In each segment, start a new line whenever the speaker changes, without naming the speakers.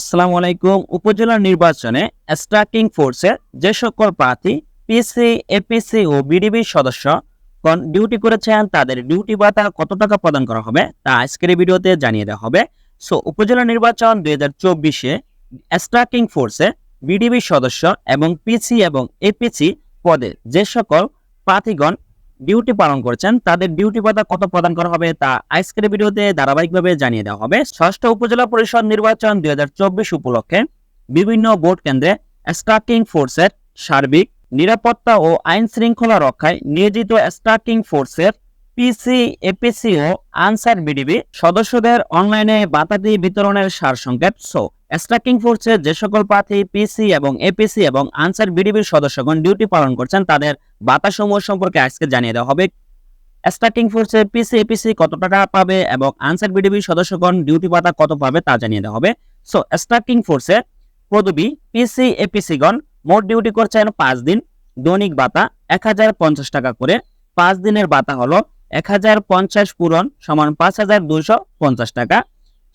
আসসালামু আলাইকুম। উপজেলা নির্বাচনে স্ট্রাকিং ফোর্সের যে সকল প্রার্থী পিসি এপিসি ও বিডিবির সদস্য গণ ডিউটি করেছেন, তাদের ডিউটি ভাতা কত টাকা প্রদান করা হবে, তা আজকের ভিডিওতে জানিয়ে দেওয়া হবে। সো উপজেলা নির্বাচন দুই হাজার চব্বিশে স্ট্রাকিং ফোর্সে বিডিবির সদস্য এবং পিসি এবং এপিসি পদে যে সকল প্রার্থীগণ ডিউটি পালন করছেন, তাদের ডিউটি ভাতা কত প্রদান করা হবে তা আজকের ভিডিওতে ধারাবাহিকভাবে জানিয়ে দেওয়া হবে। ষষ্ঠ উপজেলা পরিষদ নির্বাচন দুই চব্বিশ উপলক্ষে বিভিন্ন ভোট কেন্দ্রে স্ট্রাকিং ফোর্সের সার্বিক নিরাপত্তা ও আইন শৃঙ্খলা রক্ষায় নিয়োজিত স্ট্রাকিং ফোর্সের এপিসি ও আনসার বিডিবি সদস্যদের অনলাইনে বাতাদি বিতরণের সারসংক্ষেপ। সো স্ট্রাকিং যে সকল প্রার্থী পিসি এবং এপিসি এবং আনসার বিডিবির সদস্যগণ ডিউটি পালন করছেন, তাদের সম্পর্কে আজকে জানিয়ে দেওয়া হবে। পিসি এপিসি কত টাকা পাবে এবং আনসার বিডিবি সদস্যগণ ডিউটি ভাতা কত পাবে তা জানিয়ে দেওয়া হবে। সো স্টার্টিং ফোর্সে পদবি পিসি এপিসি গণ মোট ডিউটি করছেন পাঁচ দিন। দৈনিক ভাতা এক টাকা করে। পাঁচ দিনের ভাতা হলো এক হাজার পঞ্চাশ পূরণ সমান পাঁচ হাজার দুইশো পঞ্চাশ টাকা।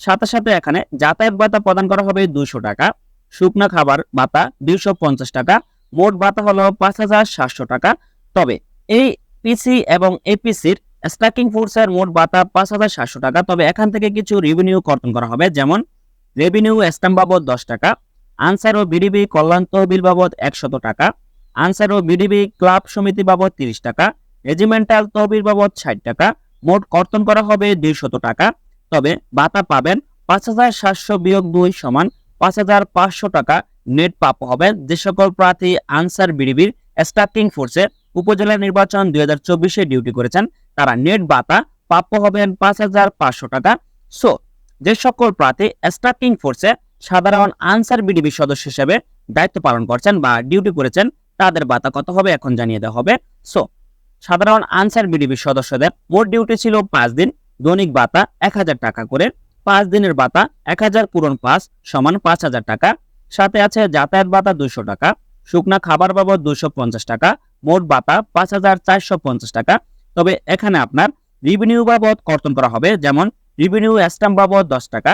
সাথে সাথে এখানে যাতায়াত ভাতা প্রদান করা হবে দুশো টাকা। শুকনা খাবার ভাতা দুইশো পঞ্চাশ টাকা। মোট ভাতা হলো পাঁচ হাজার সাতশো টাকা। তবে এই পিসি এবং এপিসির স্ট্রাকিং ফোর্সের মোট ভাতা পাঁচ হাজার সাতশো টাকা। তবে এখান থেকে কিছু রেভিনিউ কর্তন করা হবে, যেমন রেভিনিউ স্ট্যাম্প বাবদ দশ টাকা আনসার ও বিডিবি কল্যাণ তহবিল বাবদ একশত টাকা আনসার ও বিডিবি ক্লাব সমিতি বাবদ তিরিশ টাকা রেজিমেন্টাল তহবিল বাবদ ষাট টাকা, মোট কর্তন করা হবে দুইশত টাকা। তবে ভাতা পাবেন পাঁচ হাজার সাতশো বিয়োগ দুই সমান পাঁচ হাজার পাঁচশো টাকা। নেট প্রাপ্য হবে যে সকল প্রার্থী আনসার বিডিবির স্টার্টিং ফোর্সে উপজেলা নির্বাচন দুই হাজার চব্বিশে ডিউটি করেছেন, তারা নেট ভাতা প্রাপ্য হবেন পাঁচ হাজার পাঁচশো টাকা। সো যে সকল প্রার্থী স্টার্টিং ফোর্সে সাধারণ আনসার বিডিবি সদস্য হিসেবে দায়িত্ব পালন করছেন বা ডিউটি করেছেন, তাদের ভাতা কত হবে এখন জানিয়ে দেওয়া হবে। সো সাধারণ আনসার বিডিবির সদস্যদের মোট ডিউটি ছিল পাঁচ দিন। দৈনিক ভাতা এক হাজার টাকা করে। পাঁচ দিনের ভাতা এক হাজার, পূরণ পাঁচ সমান পাঁচ হাজার টাকা। সাথে আছে যাতায়াত ভাতা দুশো টাকা, শুকনা খাবার বাবদ দুশো পঞ্চাশ টাকা, মোট ভাতা পাঁচ হাজার চারশো পঞ্চাশ টাকা। তবে এখানে আপনার রিভিনিউ বাবদ কর্তন করা হবে, যেমন রিভিনিউ স্ট্যাম্প বাবদ দশ টাকা,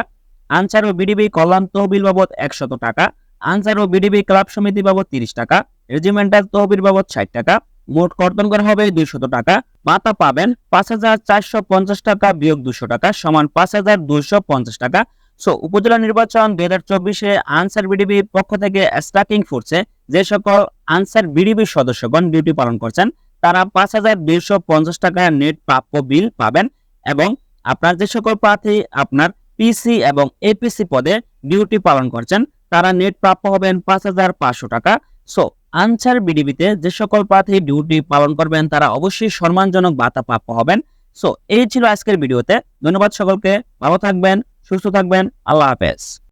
আনসার ও বিডিবি কল্যাণ তহবিল বাবদ একশত টাকা, আনসার ও বিডিবি ক্লাব সমিতি বাবদ তিরিশ টাকা রেজিমেন্টাল তহবিল বাবদ ষাট টাকা মোট কর্তন করা হবে দুইশত টাকা। ভাতা পাবেন পাঁচ হাজার চারশো পঞ্চাশ টাকা বিয়োগ দুশো টাকা সমান পাঁচ হাজার দুইশো পঞ্চাশ টাকা। সো উপজেলা নির্বাচন দুই হাজার চব্বিশে আনসার বিডিবি পক্ষ থেকে স্ট্রাকিং ফোর্সে যে সকল আনসার বিডিবির সদস্যগণ ডিউটি পালন করছেন, তারা পাঁচ হাজার দুইশো পঞ্চাশ টাকা নেট প্রাপ্য বিল পাবেন এবং আপনার যে সকল প্রার্থী, আপনার পিসি এবং এপিসি পদে ডিউটি পালন করছেন, তারা নেট প্রাপ্য হবেন পাঁচ হাজার পাঁচশো টাকা। সো আনসার বিডিবিতে যে সকল প্রার্থী ডিউটি পালন করবেন, তারা অবশ্যই সম্মানজনক ভাতা প্রাপ্য হবেন। সো এই ছিল আজকের ভিডিওতে। ধন্যবাদ সকলকে। ভালো থাকবেন, সুস্থ থাকবেন। আল্লাহ হাফেজ।